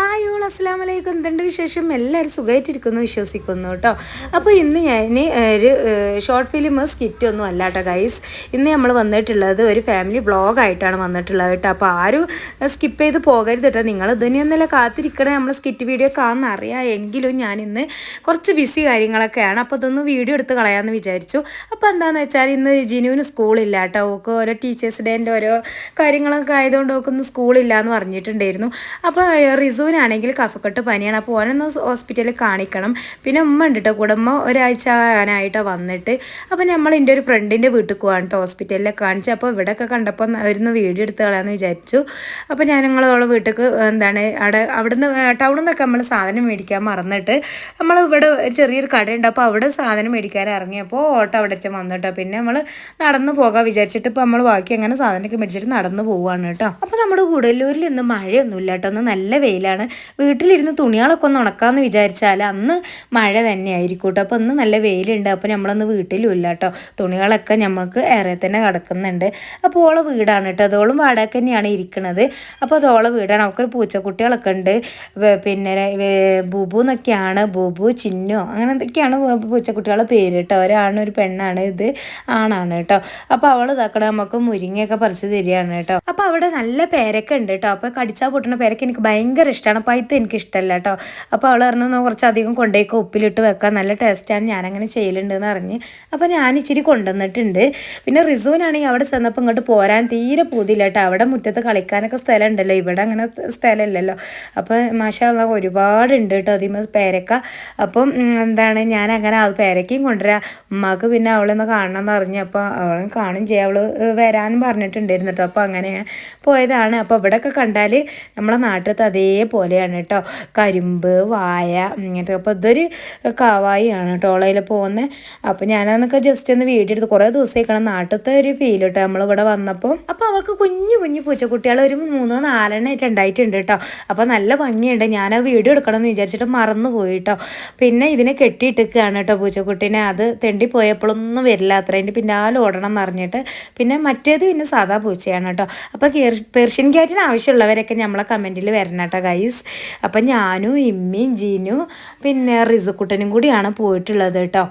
Hi, അസ്സാം വലൈക്കും എന്തുണ്ട് വിശേഷം? എല്ലാവരും സുഖമായിട്ടിരിക്കുന്നു വിശ്വസിക്കുന്നു കേട്ടോ അപ്പോൾ ഇന്ന് ഞാൻ ഒരു ഷോർട്ട് ഫിലിം സ്കിറ്റ് ഒന്നും അല്ല കേട്ടോ ഗൈസ് ഇന്ന് നമ്മൾ വന്നിട്ടുള്ളത് ഒരു ഫാമിലി ബ്ലോഗായിട്ടാണ് വന്നിട്ടുള്ളത് കേട്ടോ അപ്പോൾ ആരും സ്കിപ്പ് ചെയ്ത് പോകരുത് കേട്ടോ നിങ്ങൾ ഇതിനൊന്നല്ല കാത്തിരിക്കണേ? നമ്മൾ സ്കിറ്റ് വീഡിയോ കാണുന്ന അറിയാം. എങ്കിലും ഞാൻ ഇന്ന് കുറച്ച് ബിസി കാര്യങ്ങളൊക്കെയാണ്. അപ്പോൾ ഇതൊന്ന് വീഡിയോ എടുത്ത് കളയാമെന്ന് വിചാരിച്ചു. അപ്പോൾ എന്താണെന്ന് വെച്ചാൽ ഇന്ന് ജിനുവിന് സ്കൂളില്ല കേട്ടോ ഓക്ക് ഓരോ ടീച്ചേഴ്സ് ഡേന്റെ ഓരോ കാര്യങ്ങളൊക്കെ ആയതുകൊണ്ട് ഓക്കൊന്നും സ്കൂളില്ല എന്ന് പറഞ്ഞിട്ടുണ്ടായിരുന്നു. അപ്പോൾ റിസുവിനാണെങ്കിൽ കഫക്കെട്ട് പനിയാണ്. അപ്പോൾ ഓനൊന്ന് ഹോസ്പിറ്റലിൽ കാണിക്കണം. പിന്നെ ഉമ്മ ഉണ്ട് കേട്ടോ കൂടെ ഒരാഴ്ച ആനായിട്ടോ വന്നിട്ട്. അപ്പോൾ നമ്മൾ എന്റെ ഒരു ഫ്രണ്ടിന്റെ വീട്ടിൽ പോകാൻ കേട്ടോ ഹോസ്പിറ്റലിൽ കാണിച്ച് അപ്പോൾ ഇവിടെയൊക്കെ കണ്ടപ്പോൾ അവരുന്ന് വീഡിയോ എടുത്ത് കളയാമെന്ന് വിചാരിച്ചു. അപ്പോൾ ഞാൻ ഞങ്ങളോളെ വീട്ടിലേക്ക് എന്താണ് അവിടെ അവിടുന്ന് ടൗണിൽ നിന്നൊക്കെ നമ്മൾ സാധനം മേടിക്കാൻ മറന്നിട്ട് നമ്മൾ ഇവിടെ ഒരു ചെറിയൊരു കടയുണ്ട്. അപ്പോൾ അവിടെ സാധനം മേടിക്കാൻ ഇറങ്ങിയപ്പോൾ ഓട്ടോ അവിടെ വന്നിട്ടോ പിന്നെ നമ്മൾ നടന്നു പോകാൻ വിചാരിച്ചിട്ട് ഇപ്പോൾ നമ്മൾ ബാക്കി അങ്ങനെ സാധനമൊക്കെ മേടിച്ചിട്ട് നടന്നു പോവുകയാണ് കേട്ടോ അപ്പോൾ നമ്മുടെ കൂടല്ലൂരിൽ ഇന്ന് മഴയൊന്നുമില്ല കേട്ടോ ഒന്ന് നല്ല വെയിലാണ്. വീട്ടിലിരുന്ന് തുണികളൊക്കെ ഒന്ന് ഉണക്കാമെന്ന് വിചാരിച്ചാൽ അന്ന് മഴ തന്നെയായിരിക്കും കേട്ടോ അപ്പോൾ ഇന്ന് നല്ല വെയിലുണ്ട്. അപ്പോൾ നമ്മളൊന്ന് വീട്ടിലും ഇല്ല കേട്ടോ തുണികളൊക്കെ നമുക്ക് ഏറെ തന്നെ കിടക്കുന്നുണ്ട്. അപ്പോൾ ഓളെ വീടാണ് കേട്ടോ അതോളും വാടക തന്നെയാണ് ഇരിക്കുന്നത് അപ്പോൾ അതോളെ വീടാണ്. അവർക്കൊരു പൂച്ചക്കുട്ടികളൊക്കെ ഉണ്ട്. പിന്നെ ബുബു എന്നൊക്കെയാണ്. ബുബു ചിന്നു അങ്ങനെ എന്തൊക്കെയാണ് പൂച്ചക്കുട്ടികളുടെ പേര് കേട്ടോ ഒരാണ് ഒരു പെണ്ണാണ് ഇത് ആണാണ് കേട്ടോ അപ്പോൾ അവൾ ഇതാക്കണ നമുക്ക് മുരിങ്ങയൊക്കെ പറിച്ച് തരികയാണ് കേട്ടോ അപ്പോൾ അവിടെ നല്ല പേരൊക്കെ ഉണ്ട് കേട്ടോ അപ്പോൾ കടിച്ചാൽ പൊട്ടുന്ന പേരൊക്കെ എനിക്ക് ഭയങ്കര ഇഷ്ടമാണ് അപ്പോൾ ഇത് എനിക്കിഷ്ടമല്ല കേട്ടോ അപ്പോൾ അവൾ പറഞ്ഞു കുറച്ചധികം കൊണ്ടേക്ക് ഉപ്പിലിട്ട് വെക്കാൻ നല്ല ടേസ്റ്റാണ് ഞാനങ്ങനെ ചെയ്യലുണ്ടെന്ന് പറഞ്ഞ്. അപ്പോൾ ഞാൻ ഇച്ചിരി കൊണ്ടുവന്നിട്ടുണ്ട്. പിന്നെ റിസുവിനാണെങ്കിൽ അവിടെ ചെന്നപ്പോൾ ഇങ്ങോട്ട് പോരാൻ തീരെ പൂതിയില്ല കേട്ടോ അവിടെ മുറ്റത്ത് കളിക്കാനൊക്കെ സ്ഥലം ഉണ്ടല്ലോ ഇവിടെ അങ്ങനെ സ്ഥലമില്ലല്ലോ. അപ്പോൾ മാഷാ ഒരുപാടുണ്ട് കേട്ടോ അതിമ പേരക്ക. അപ്പം എന്താണ് ഞാൻ അങ്ങനെ അത് പേരക്കയും കൊണ്ടുവരാം. ഉമ്മാക്ക് പിന്നെ അവളൊന്ന് കാണണം എന്ന് പറഞ്ഞു. അപ്പോൾ അവളെ കാണും ചെയ്യാം. അവൾ വരാനും പറഞ്ഞിട്ടുണ്ടായിരുന്നു കേട്ടോ അപ്പോൾ അങ്ങനെ പോയതാണ്. അപ്പോൾ ഇവിടെയൊക്കെ കണ്ടാൽ നമ്മളെ നാട്ടിലത്തെ അതേപോലെയാണ് കേട്ടോ. കരിമ്പ് വായ ഇങ്ങനത്തെ. അപ്പോൾ ഇതൊരു കാവായിയാണ് കേട്ടോ ഓളയിൽ പോകുന്നത് അപ്പോൾ ഞാനതൊക്കെ ജസ്റ്റ് ഒന്ന് വീഡിയോ എടുത്ത് കുറേ ദിവസത്തേക്കാണ് നാട്ടിലത്തെ ഒരു ഫീൽ കേട്ടോ നമ്മളിവിടെ വന്നപ്പോൾ അപ്പോൾ അവൾക്ക് കുഞ്ഞു കുഞ്ഞു പൂച്ചക്കുട്ടികൾ ഒരു മൂന്നോ നാലെണ്ണമായിട്ട് ഉണ്ടായിട്ടുണ്ട് കേട്ടോ. അപ്പോൾ നല്ല ഭംഗിയുണ്ട്. ഞാൻ ആ വീഡിയോ എടുക്കണം എന്ന് വിചാരിച്ചിട്ട് മറന്നു പോയി കേട്ടോ. പിന്നെ ഇതിനെ കെട്ടിയിട്ടിക്കുകയാണ് കേട്ടോ പൂച്ചക്കുട്ടീനെ. അത് തെണ്ടി പോയപ്പോഴൊന്നും വരില്ല. അത്ര അതിന്റെ പിന്നാലെ ഓടണം എന്ന് അറിഞ്ഞിട്ട്. പിന്നെ മറ്റേത് പിന്നെ സാധാ പൂച്ചയാണ് കേട്ടോ. അപ്പോൾ പെർഷ്യൻ ക്യാറ്റിന് ആവശ്യമുള്ളവരൊക്കെ നമ്മളെ കമന്റിൽ വരണം കേട്ടോ ഗൈസ് അപ്പം ഞാനും ഇമ്മിയും ജീനും പിന്നെ റിസുക്കുട്ടനും കൂടിയാണ് പോയിട്ടുള്ളത് കേട്ടോ.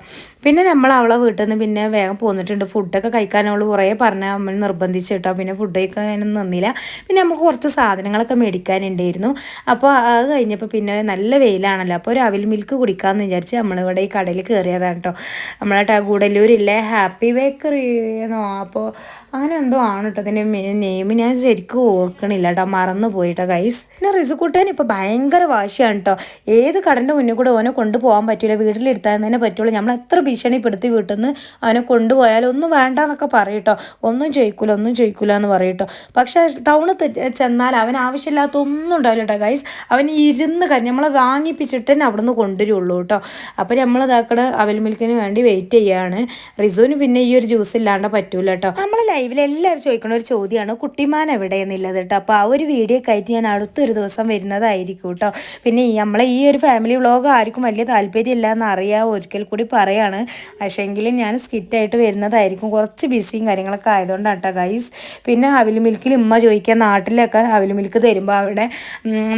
പിന്നെ നമ്മൾ അവളെ വീട്ടിൽ നിന്ന് പിന്നെ വേഗം പോന്നിട്ടുണ്ട്. ഫുഡൊക്കെ കഴിക്കാൻ അവൾ കുറേ പറഞ്ഞാൽ നമ്മൾ നിർബന്ധിച്ച് കേട്ടോ. പിന്നെ ഫുഡ് കഴിക്കാനൊന്നും നിന്നില്ല. പിന്നെ നമുക്ക് കുറച്ച് സാധനങ്ങളൊക്കെ മേടിക്കാനുണ്ടായിരുന്നു. അപ്പോൾ അത് കഴിഞ്ഞപ്പോൾ പിന്നെ നല്ല വെയിലാണല്ലോ. അപ്പോൾ ഒരു അവിൽ മിൽക്ക് കുടിക്കാമെന്ന് വിചാരിച്ച് നമ്മളിവിടെ ഈ കടയിൽ കയറിയതാണ് കേട്ടോ. നമ്മളെ ഗൂഡല്ലൂരില്ലേ ഹാപ്പി ബേക്കറി എന്നോ. അപ്പോൾ അങ്ങനെ എന്തോ ആണ് കേട്ടോ. അതിന്റെ നെയിം ഞാൻ ശരിക്കും ഓർക്കണില്ല കേട്ടോ. മറന്നു പോയിട്ടോ ഗൈസ് പിന്നെ റിസുക്കൂട്ടൻ ഇപ്പോൾ ഭയങ്കര വാശിയാണ് കേട്ടോ. ഏത് കടന്റെ മുന്നിൽ കൂടെ ഓനെ കൊണ്ടുപോകാൻ പറ്റില്ല വീട്ടിലിരുത്താൻ തന്നെ പറ്റുള്ളൂ. നമ്മൾ എത്ര ഭീഷണിപ്പെടുത്തി വീട്ടിൽ നിന്ന് അവനെ കൊണ്ടുപോയാൽ ഒന്നും വേണ്ട എന്നൊക്കെ പറയട്ടോ ഒന്നും ചോദിക്കൂല ഒന്നും ചോദിക്കൂല എന്ന് പറയട്ടോ പക്ഷേ ടൗണിൽ ചെന്നാൽ അവൻ ആവശ്യമില്ലാത്ത ഒന്നും ഉണ്ടാവില്ല കേട്ടോ ഗൈസ് അവൻ ഇരുന്ന് നമ്മളെ വാങ്ങിപ്പിച്ചിട്ട് തന്നെ അവിടെ നിന്ന് കൊണ്ടുവരുള്ളൂ കേട്ടോ അപ്പോൾ നമ്മൾ ഇതാക്കണ അവൽ മിൽക്കിന് വേണ്ടി വെയിറ്റ് ചെയ്യാണ്. റിസുവിന് പിന്നെ ഈ ഒരു ജ്യൂസ് ഇല്ലാണ്ട് പറ്റൂല കേട്ടോ നമ്മൾ ലൈവിൽ എല്ലാവരും ചോദിക്കുന്ന ഒരു ചോദ്യമാണ് കുട്ടിമാൻ എവിടെ എന്നുള്ളത് കേട്ടോ അപ്പോൾ ആ ഒരു വീഡിയോ ആയിട്ട് ഞാൻ അടുത്തൊരു ദിവസം വരുന്നതായിരിക്കും കേട്ടോ പിന്നെ നമ്മളെ ഈ ഒരു ഫാമിലി വ്ളോഗ് ആർക്കും വലിയ താല്പര്യമില്ല എന്ന് അറിയാം ഒരിക്കൽ കൂടി പറയാണ്. പക്ഷേങ്കിലും ഞാൻ സ്കിറ്റായിട്ട് വരുന്നതായിരിക്കും. കുറച്ച് ബിസിയും കാര്യങ്ങളൊക്കെ ആയതുകൊണ്ടാണ് കേട്ടോ ഗൈസ് പിന്നെ അവിൽ മിൽക്കിൽ ഉമ്മ ചോദിക്കാൻ നാട്ടിലൊക്കെ അവിൽ മിൽക്ക് തരുമ്പോൾ അവിടെ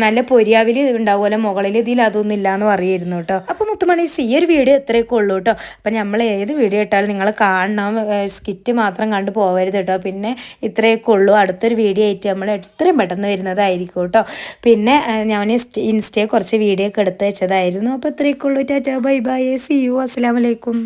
നല്ല പൊരിയാവിൽ ഉണ്ടാവുമല്ലോ മുകളിൽ ഇതിൽ അതൊന്നും ഇല്ലയെന്ന് പറയുമായിരുന്നു കേട്ടോ അപ്പോൾ മുത്തുമണീസ് ഈ ഒരു വീഡിയോ ഇത്രയൊക്കെ ഉള്ളൂ കേട്ടോ അപ്പം നമ്മൾ ഏത് വീഡിയോ ഇട്ടാലും നിങ്ങൾ കാണണം. സ്കിറ്റ് മാത്രം കണ്ടു പോകരുത് കേട്ടോ പിന്നെ ഇത്രയൊക്കെ ഉള്ളൂ. അടുത്തൊരു വീഡിയോ ആയിട്ട് നമ്മൾ എത്രയും പെട്ടെന്ന് വരുന്നതായിരിക്കും കേട്ടോ പിന്നെ ഞാൻ ഇൻസ്റ്റയിൽ കുറച്ച് വീഡിയോ ഒക്കെ എടുത്ത് വെച്ചതായിരുന്നു. അപ്പോൾ ഇത്രയൊക്കെ ഉള്ളൂ. Tata bye bye. See you. അസ്സാം വലൈക്കും